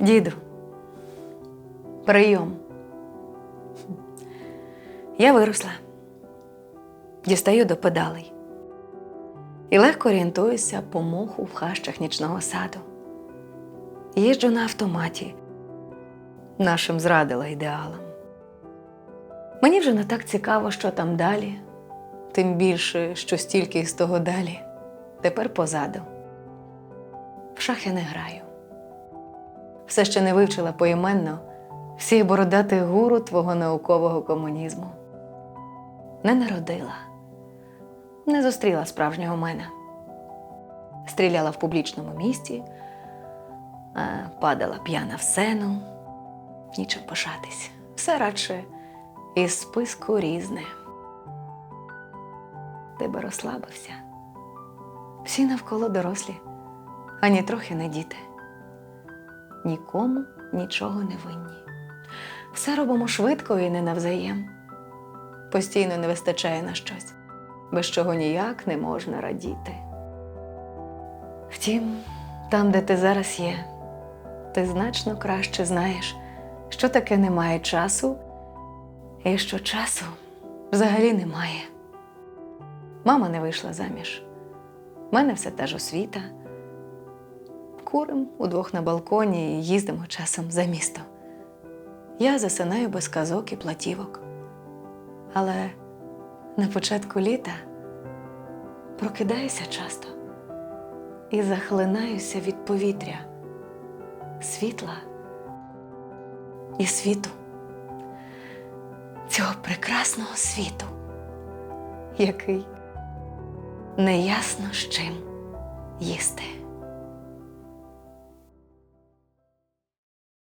Діду, прийом. Я виросла, дістаю до педалей і легко орієнтуюся по моху в хащах нічного саду. Їжджу на автоматі, нашим зрадила ідеалам. Мені вже не так цікаво, що там далі, тим більше, що стільки з того далі, тепер позаду. В шахи не граю. Все ще не вивчила поіменно всіх бородатих гуру твого наукового комунізму. Не народила, не зустріла справжнього мене. Стріляла в публічному місті, падала п'яна в сену, нічим пишатись. Все радше із списку різне. Ти би розслабився. Всі навколо дорослі, ані трохи не діти. Нікому нічого не винні. Все робимо швидко і не навзаєм. Постійно не вистачає на щось, без чого ніяк не можна радіти. Втім, там, де ти зараз є, ти значно краще знаєш, що таке немає часу, і що часу взагалі немає. Мама не вийшла заміж. У мене все та ж освіта. Курим удвох на балконі і їздимо часом за місто. Я засинаю без казок і платівок. Але на початку літа прокидаюся часто і захлинаюся від повітря, світла і світу, цього прекрасного світу, який неясно з чим їсти.